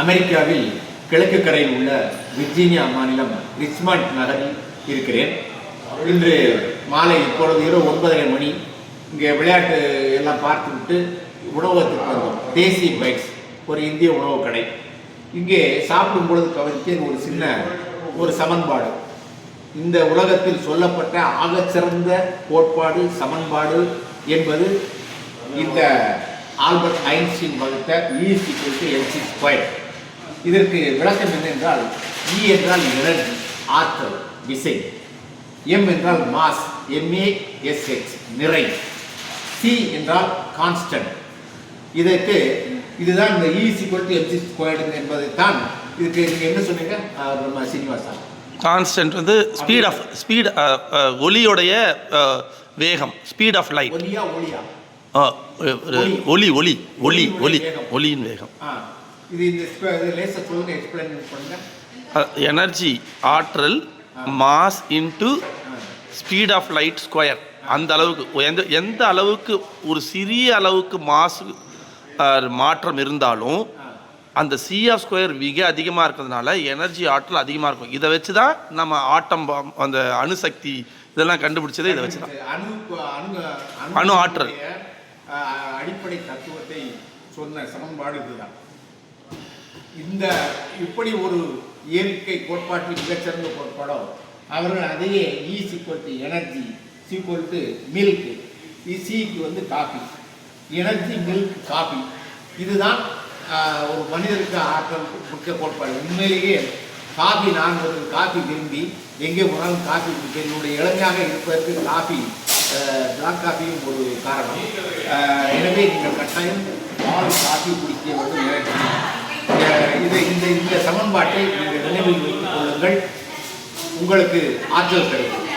அமெரிக்காவில் கிழக்கு கரையில் உள்ள விர்ஜீனியா மாநிலம் ரிச்மண்ட் நகரில் இருக்கிறேன். இன்று மாலை இப்பொழுது இரவு ஒன்பதரை மணி. இங்கே விளையாட்டு எல்லாம் பார்த்துவிட்டு உணவகத்துக்கு வந்தோம். தேசி பைட்ஸ் ஒரு இந்திய உணவு கடை. இங்கே சாப்பிடும் பொழுது கவனித்தேன் ஒரு சின்ன ஒரு சமன்பாடு. இந்த உலகத்தில் சொல்லப்பட்ட ஆகச்சிறந்த கோட்பாடு சமன்பாடு என்பது இந்த ஆல்பர்ட் ஐன்ஸ்டீன் வகுத்த E ஈஸ்டிக்கு எல்சி ஸ்கொயர் இதற்கு விளக்கம் என்னென்றால் E என்றால் எனர்ஜி ஆற்றல் விசை. எம் என்றால் மாஸ் எம்ஏஎஸ்ஹெச் நிறை. சி என்றால் கான்ஸ்டன்ட் இதற்கு இதுதான் இந்த is equal to M C squared என்பதைத்தான் இதுக்கு நீங்கள் என்ன சொன்னீங்க? நம்ம சீனிவாசா கான்ஸ்டன்ட் வந்து ஸ்பீட் ஆஃப் ஸ்பீட் ஒலியோடைய வேகம் ஸ்பீட் ஆஃப் லைட் ஒலியா ஒளியா? ஒலி ஒலி ஒலி ஒலி. ஒலியின் வேகம். ஆ. இது இந்த லேசர் சொல்லுங்க எக்ஸ்பிளைன் பண்ணுங்க. எனர்ஜி ஆற்றல் mass into ah. Speed of light square அந்த அளவுக்கு எந்த எந்த அளவுக்கு ஒரு சிறிய அளவுக்கு மாசு மாற்றம் இருந்தாலும். அந்த சி ஆஃப் ஸ்கொயர் மிக அதிகமாக இருக்கிறதுனால எனர்ஜி ஆற்றல் அதிகமாக இருக்கும். இதை வச்சு தான் நம்ம ஆட்டம் பம்- அந்த அணுசக்தி இதெல்லாம் கண்டுபிடிச்சதே இதை வச்சு தான் அணு ஆற்றல். அடிப்படை தத்துவத்தை சொன்ன சமன்பாடு இதுதான். இந்த இப்படி ஒரு இயற்கை கோட்பாட்டில் மிகச்சிறந்த கோட்பாடோ அவர்கள் அதையே E E to energy C to milk இசிக்கு வந்து காஃபி எனர்ஜி மில்க் காஃபி இதுதான் ஒரு மனிதருக்கு ஆற்றல் முக்கிய கோட்பாடு. உண்மையிலேயே காஃபி நான் ஒரு காஃபி விரும்பி எங்கே போனாலும் காஃபி என்னுடைய இளமையாக இருப்பதற்கு காஃபி பிளாக் காஃபியும் ஒரு காரணம். எனவே நீங்கள் கட்டாயம் பால் காஃபி குடிக்க இது இந்த இந்த சமன்பாட்டை நீங்கள் நினைவில் வைத்துக் கொள்ளுங்கள். உங்களுக்கு ஆற்றல் கிடைக்கும்.